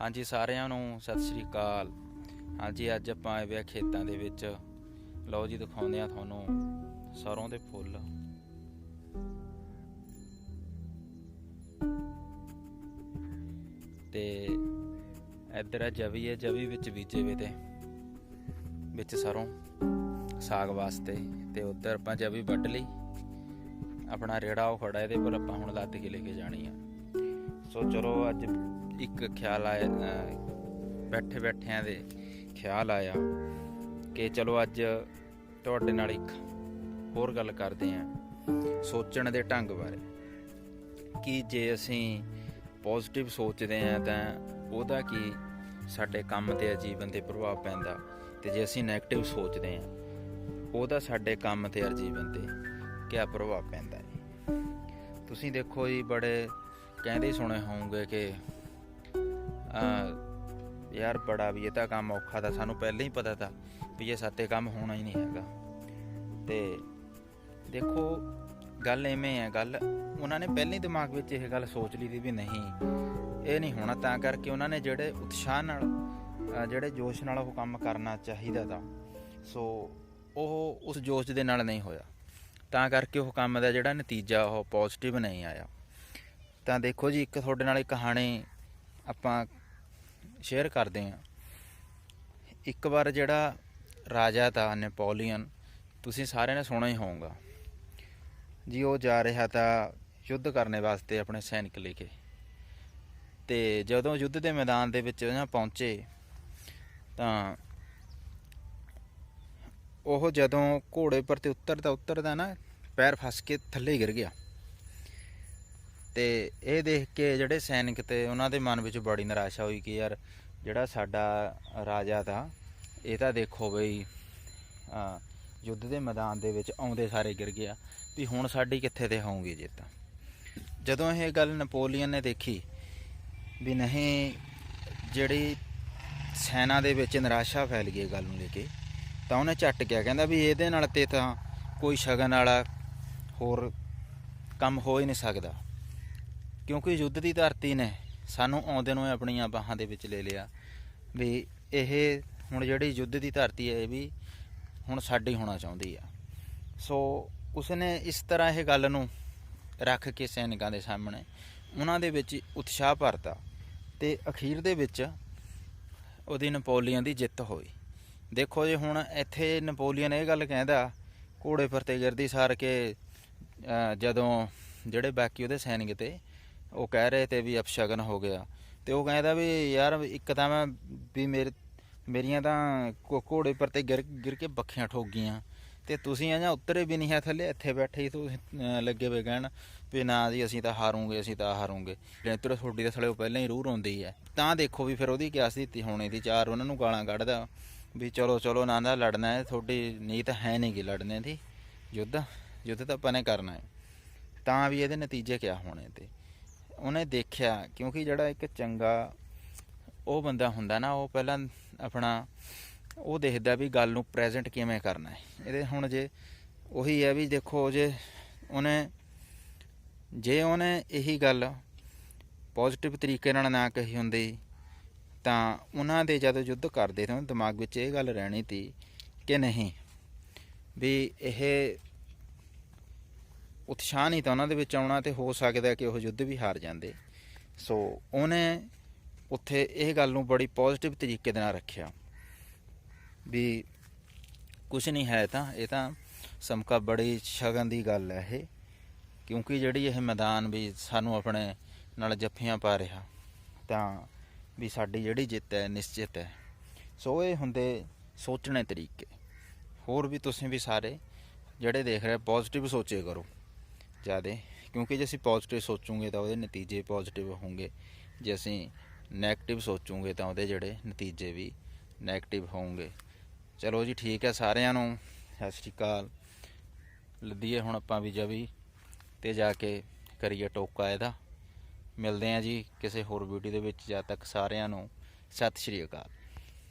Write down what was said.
ਹਾਂਜੀ, ਸਾਰਿਆਂ ਨੂੰ ਸਤਿ ਸ਼੍ਰੀ ਅਕਾਲ। ਹਾਂਜੀ, ਅੱਜ ਆਪਾਂ ਆਏ ਵੇ ਖੇਤਾਂ ਦੇ ਵਿੱਚ। ਲਓ ਜੀ, ਦਿਖਾਉਂਦੇ ਆ ਤੁਹਾਨੂੰ ਸਰੋਂ ਦੇ ਫੁੱਲ। ਤੇ ਇੱਧਰ ਆ ਜਵੀ ਹੈ ਜਵੀ ਵਿੱਚ ਬੀਜੇ ਵੇ ਤੇ, ਵਿੱਚ ਸਰੋਂ, ਸਾਗ ਵਾਸਤੇ। ਤੇ ਉੱਧਰ ਆਪਾਂ ਜਵੀ ਵੱਢ ਲਈ। ਆਪਣਾ ਰੇੜਾ ਉਹ ਖੜਾ ਇਹਦੇ ਪਰ ਆਪਾਂ ਹੁਣ ਲੱਦ ਕੇ ਲੈ ਕੇ ਜਾਣੀ ਆ। ਸੋ ਚਲੋ ਅੱਜ ਇੱਕ ਖਿਆਲ ਆਇਆ ਬੈਠੇ ਬੈਠਿਆਂ ਦੇ ਖਿਆਲ ਆਇਆ ਕਿ ਚਲੋ ਅੱਜ ਤੁਹਾਡੇ ਨਾਲ ਇੱਕ ਹੋਰ ਗੱਲ ਕਰਦੇ ਆਂ ਸੋਚਣ ਦੇ ਢੰਗ ਬਾਰੇ। ਕਿ ਜੇ ਅਸੀਂ ਪੋਜ਼ਿਟਿਵ ਸੋਚਦੇ ਆਂ ਤਾਂ ਉਹਦਾ ਕੀ ਸਾਡੇ ਕੰਮ ਤੇ ਜੀਵਨ ਤੇ ਪ੍ਰਭਾਵ ਪੈਂਦਾ। ਤੇ ਜੇ ਅਸੀਂ 네ਗੇਟਿਵ ਸੋਚਦੇ ਆਂ ਉਹਦਾ ਸਾਡੇ ਕੰਮ ਤੇ ਜੀਵਨ ਤੇ ਕੀ ਪ੍ਰਭਾਵ ਪੈਂਦਾ ਹੈ ਤੁਸੀਂ ਦੇਖੋ ਜੀ, ਬੜੇ ਕਹਿੰਦੇ ਹੀ ਸੁਣੇ ਹੋਵੋਗੇ ਕਿ ਆ ਯਾਰ ਬੜਾ ਵੀ ਇਹ ਤਾਂ ਕੰਮ ਔਖਾ ਤਾਂ ਸਾਨੂੰ ਪਹਿਲਾਂ ਹੀ ਪਤਾ ਤਾਂ ਵੀ ਇਹ ਸਾਤੇ ਕੰਮ ਹੋਣਾ ਹੀ ਨਹੀਂ ਹੈਗਾ। ਤੇ ਦੇਖੋ, ਗੱਲ ਐਵੇਂ ਹੈ, ਗੱਲ ਉਹਨਾਂ ਨੇ ਪਹਿਲਾਂ ਹੀ ਦਿਮਾਗ ਵਿੱਚ ਇਹ ਗੱਲ ਸੋਚ ਲਈ ਦੀ ਵੀ ਨਹੀਂ, ਇਹ ਨਹੀਂ ਹੋਣਾ। ਤਾਂ ਕਰਕੇ ਉਹਨਾਂ ਨੇ ਜਿਹੜੇ ਉਤਸ਼ਾਹ ਨਾਲ ਜਿਹੜੇ ਜੋਸ਼ ਨਾਲ ਉਹ ਕੰਮ ਕਰਨਾ ਚਾਹੀਦਾ ਤਾਂ, ਸੋ ਉਹ ਉਸ ਜੋਸ਼ ਦੇ ਨਾਲ ਨਹੀਂ ਹੋਇਆ। ਤਾਂ ਕਰਕੇ ਉਹ ਕੰਮ ਦਾ ਜਿਹੜਾ ਨਤੀਜਾ ਉਹ ਪੋਜ਼ਿਟਿਵ ਨਹੀਂ ਆਇਆ। ਤਾਂ ਦੇਖੋ ਜੀ, ਇੱਕ ਤੁਹਾਡੇ ਨਾਲ ਇੱਕ ਕਹਾਣੀ ਆਪਾਂ ਸ਼ੇਅਰ ਕਰਦੇ ਹਾਂ। ਇੱਕ ਵਾਰ ਜਿਹੜਾ ਰਾਜਾ ਤਾਂ ਨੈਪੋਲੀਅਨ, ਤੁਸੀਂ ਸਾਰਿਆਂ ਨੇ ਸੁਣਿਆ ਹੀ ਹੋਊਗਾ। ਜੀ, ਉਹ ਜਾ ਰਿਹਾ ਤਾਂ ਯੁੱਧ ਕਰਨੇ ਵਾਸਤੇ ਆਪਣੇ ਸੈਨਿਕ ਲੈ ਕੇ। ਤੇ ਜਦੋਂ ਯੁੱਧ ਦੇ ਮੈਦਾਨ ਦੇ ਵਿੱਚ ਉਹਨਾਂ ਪਹੁੰਚੇ, ਤਾਂ ਉਹ ਜਦੋਂ ਘੋੜੇ ਪਰ ਤੇ ਉਤਰਦਾ ਉਤਰਦਾ ਨਾ ਪੈਰ ਫਸ ਕੇ ਥੱਲੇ ਗਿਰ ਗਿਆ। ਤੇ ਇਹ ਦੇਖ ਕੇ ਜਿਹੜੇ ਸੈਨਿਕ ਤੇ ਉਹਨਾਂ ਦੇ ਮਨ ਵਿੱਚ ਬੜੀ ਨਿਰਾਸ਼ਾ ਹੋਈ ਕਿ ਯਾਰ ਜਿਹੜਾ ਸਾਡਾ ਰਾਜਾ ਤਾਂ, ਇਹ ਤਾਂ ਦੇਖੋ ਬਈ ਯੁੱਧ ਦੇ ਮੈਦਾਨ ਦੇ ਵਿੱਚ ਆਉਂਦੇ ਸਾਰੇ ਗਿਰ ਗਿਆ ਵੀ ਹੁਣ ਸਾਡੀ ਕਿੱਥੇ ਤੇ ਹੋਊਗੀ ਜਿੱਤ। ਜਦੋਂ ਇਹ ਗੱਲ ਨਪੋਲੀਅਨ ਨੇ ਦੇਖੀ ਵੀ ਨਹੀਂ, ਜਿਹੜੀ ਸੈਨਾ ਦੇ ਵਿੱਚ ਨਿਰਾਸ਼ਾ ਫੈਲ ਗਈ ਇਹ ਗੱਲ ਨੂੰ ਲੈ ਕੇ, ਤਾਂ ਉਹਨੇ ਝੱਟ ਗਿਆ ਕਹਿੰਦਾ ਵੀ ਇਹਦੇ ਨਾਲ ਤੇ ਤਾਂ ਕੋਈ ਸ਼ਗਨ ਵਾਲਾ ਹੋਰ ਕੰਮ ਹੋ ਹੀ ਨਹੀਂ ਸਕਦਾ। ਕਿਉਂਕਿ ਯੁੱਧ ਦੀ ਧਰਤੀ ਨੇ ਸਾਨੂੰ ਆਉਂਦੇ ਨੂੰ ਆਪਣੀਆਂ ਬਾਹਾਂ ਦੇ ਵਿੱਚ ਲੈ ਲਿਆ। ਵੀ ਇਹ ਹੁਣ ਜਿਹੜੀ ਯੁੱਧ ਦੀ ਧਰਤੀ ਹੈ, ਇਹ ਵੀ ਹੁਣ ਸਾਡੀ ਹੋਣਾ ਚਾਹੁੰਦੀ ਆ। ਸੋ ਉਸਨੇ ਇਸ ਤਰ੍ਹਾਂ ਇਹ ਗੱਲ ਨੂੰ ਰੱਖ ਕੇ ਸੈਨਿਕਾਂ ਦੇ ਸਾਹਮਣੇ ਉਹਨਾਂ ਦੇ ਵਿੱਚ ਉਤਸ਼ਾਹ ਭਰਤਾ ਤੇ ਅਖੀਰ ਦੇ ਵਿੱਚ ਉਹਦੀ ਨਪੋਲੀਅਨ ਦੀ ਜਿੱਤ ਹੋਈ। ਦੇਖੋ ਜੇ, ਹੁਣ ਇੱਥੇ ਨਪੋਲੀਅਨ ਇਹ ਗੱਲ ਕਹਿੰਦਾ, ਘੋੜੇ ਪਰ ਤੇ ਗਿਰਦੀ ਸਾਰ ਕੇ ਜਦੋਂ ਜਿਹੜੇ ਬਾਕੀ ਉਹਦੇ ਸੈਨਿਕ ਤੇ ਉਹ ਕਹਿ ਰਹੇ ਤੇ ਵੀ ਅਪਸ਼ਗਨ ਹੋ ਗਿਆ। ਤੇ ਉਹ ਕਹਿੰਦਾ ਵੀ ਯਾਰ ਇੱਕ ਤਾਂ ਮੈਂ ਵੀ ਮੇਰੇ, ਮੇਰੀਆਂ ਤਾਂ ਘੋੜੇ ਪਰ ਤੇ ਗਿਰ ਗਿਰ ਕੇ ਬੱਖੀਆਂ ਠੋਕ ਗਈਆਂ। ਤੇ ਤੁਸੀਂ ਅਜਾ ਉੱਤਰੇ ਵੀ ਨਹੀਂ ਹੈ ਥੱਲੇ, ਇੱਥੇ ਬੈਠੇ ਹੀ ਤੁਸੀਂ ਲੱਗੇ ਵੇ ਕਹਿਣ ਵੀ ਨਾ ਜੀ ਅਸੀਂ ਤਾਂ ਹਾਰੂਗੇ, ਅਸੀਂ ਤਾਂ ਹਾਰੂਗੇ। ਲੈਤਰ ਤੁਹਾਡੀ ਦੇ ਥਲੇ ਉਹ ਪਹਿਲਾਂ ਹੀ ਰੂਹ ਰੋਂਦੀ ਹੈ। ਤਾਂ ਦੇਖੋ ਵੀ ਫਿਰ ਉਹਦੀ ਕਿਆਸ ਦਿੱਤੀ ਹੋਣੀ ਦੀ, ਚਾਰ ਉਹਨਾਂ ਨੂੰ ਗਾਲਾਂ ਕੱਢਦਾ ਵੀ ਚਲੋ ਚਲੋ ਨਾ ਨਾ ਲੜਨਾ ਹੈ, ਤੁਹਾਡੀ ਨੀਤ ਹੈ ਨਹੀਂ ਗੀ ਲੜਨੇ ਦੀ। ਯੁੱਧ ਯੁੱਧ ਤਾਂ ਆਪਾਂ ਨੇ ਕਰਨਾ ਹੈ। ਤਾਂ ਵੀ ਇਹਦੇ ਨਤੀਜੇ ਕਿਆ ਹੋਣੇ ਤੇ। ਉਹਨੇ ਦੇਖਿਆ, ਕਿਉਂਕਿ ਜਿਹੜਾ ਇੱਕ ਚੰਗਾ ਉਹ ਬੰਦਾ ਹੁੰਦਾ ਨਾ, ਉਹ ਪਹਿਲਾਂ ਆਪਣਾ ਉਹ ਦੇਖਦਾ ਵੀ ਗੱਲ ਨੂੰ ਪ੍ਰੈਜ਼ੈਂਟ ਕਿਵੇਂ ਕਰਨਾ ਹੈ। ਇਹਦੇ ਹੁਣ ਜੇ ਉਹੀ ਹੈ ਵੀ ਦੇਖੋ, ਜੇ ਉਹਨੇ ਜੇ ਉਹਨੇ ਇਹੀ ਗੱਲ ਪੋਜ਼ਿਟਿਵ ਤਰੀਕੇ ਨਾਲ ਨਾ ਕਹੀ ਹੁੰਦੀ, ਤਾਂ ਉਹਨਾਂ ਦੇ ਜਦੋਂ ਯੁੱਧ ਕਰਦੇ ਤਾਂ ਉਹਨਾਂ ਦਿਮਾਗ ਵਿੱਚ ਇਹ ਗੱਲ ਰਹਿਣੀ ਤੀ ਕਿ ਨਹੀਂ, ਵੀ ਇਹ ਉਤਸ਼ਾਹ ਨਹੀਂ ਤਾਂ ਉਹਨਾਂ ਦੇ ਵਿੱਚ ਆਉਣਾ ਤੇ ਹੋ ਸਕਦਾ ਕਿ ਉਹ ਯੁੱਧ ਵੀ ਹਾਰ ਜਾਂਦੇ। ਸੋ ਉਹਨੇ ਉੱਥੇ ਇਹ ਗੱਲ ਨੂੰ ਬੜੀ ਪੋਜ਼ਿਟਿਵ ਤਰੀਕੇ ਦੇ ਨਾਲ ਰੱਖਿਆ ਵੀ ਕੁਝ ਨਹੀਂ ਹੈ ਤਾਂ ਇਹ ਤਾਂ ਸਮਕਾ ਬੜੀ ਸ਼ਗਨ ਦੀ ਗੱਲ ਹੈ ਇਹ, ਕਿਉਂਕਿ ਜਿਹੜੀ ਇਹ ਮੈਦਾਨ ਵੀ ਸਾਨੂੰ ਆਪਣੇ ਨਾਲ ਜੱਫੀਆਂ ਪਾ ਰਿਹਾ ਤਾਂ ਵੀ ਸਾਡੀ ਜਿਹੜੀ ਜਿੱਤ ਹੈ ਨਿਸ਼ਚਿਤ ਹੈ। ਸੋ ਇਹ ਹੁੰਦੇ ਸੋਚਣੇ ਤਰੀਕੇ। ਹੋਰ ਵੀ ਤੁਸੀਂ ਵੀ ਸਾਰੇ ਜਿਹੜੇ ਦੇਖ ਰਹੇ ਪੋਜ਼ਿਟਿਵ ਸੋਚੇ ਕਰੋ। ਜ਼ਿਆਦਾ, ਕਿਉਂਕਿ ਜੇ ਅਸੀਂ ਪੋਜ਼ਿਟਿਵ ਸੋਚੂਗੇ ਤਾਂ ਉਹਦੇ ਨਤੀਜੇ ਪੋਜ਼ਿਟਿਵ ਹੋਣਗੇ। ਜੇ ਅਸੀਂ 네ਗੇਟਿਵ ਸੋਚੂਗੇ ਤਾਂ ਉਹਦੇ ਜਿਹੜੇ ਨਤੀਜੇ ਵੀ 네ਗੇਟਿਵ ਹੋਣਗੇ। ਚਲੋ ਜੀ, ਠੀਕ ਹੈ ਸਾਰਿਆਂ ਨੂੰ। ਸਤਿ ਸ਼੍ਰੀ ਅਕਾਲ। ਲੱਦੀਏ ਹੁਣ ਆਪਾਂ ਵੀ ਜਵੀ ਤੇ ਜਾ ਕੇ ਕਰੀਏ ਟੋਕਾ ਇਹਦਾ। ਮਿਲਦੇ ਹਾਂ ਜੀ ਕਿਸੇ ਹੋਰ ਵੀਡੀਓ ਦੇ ਵਿੱਚ। ਜਦ ਤੱਕ ਸਾਰਿਆਂ ਨੂੰ ਸਤਿ ਸ਼੍ਰੀ ਅਕਾਲ।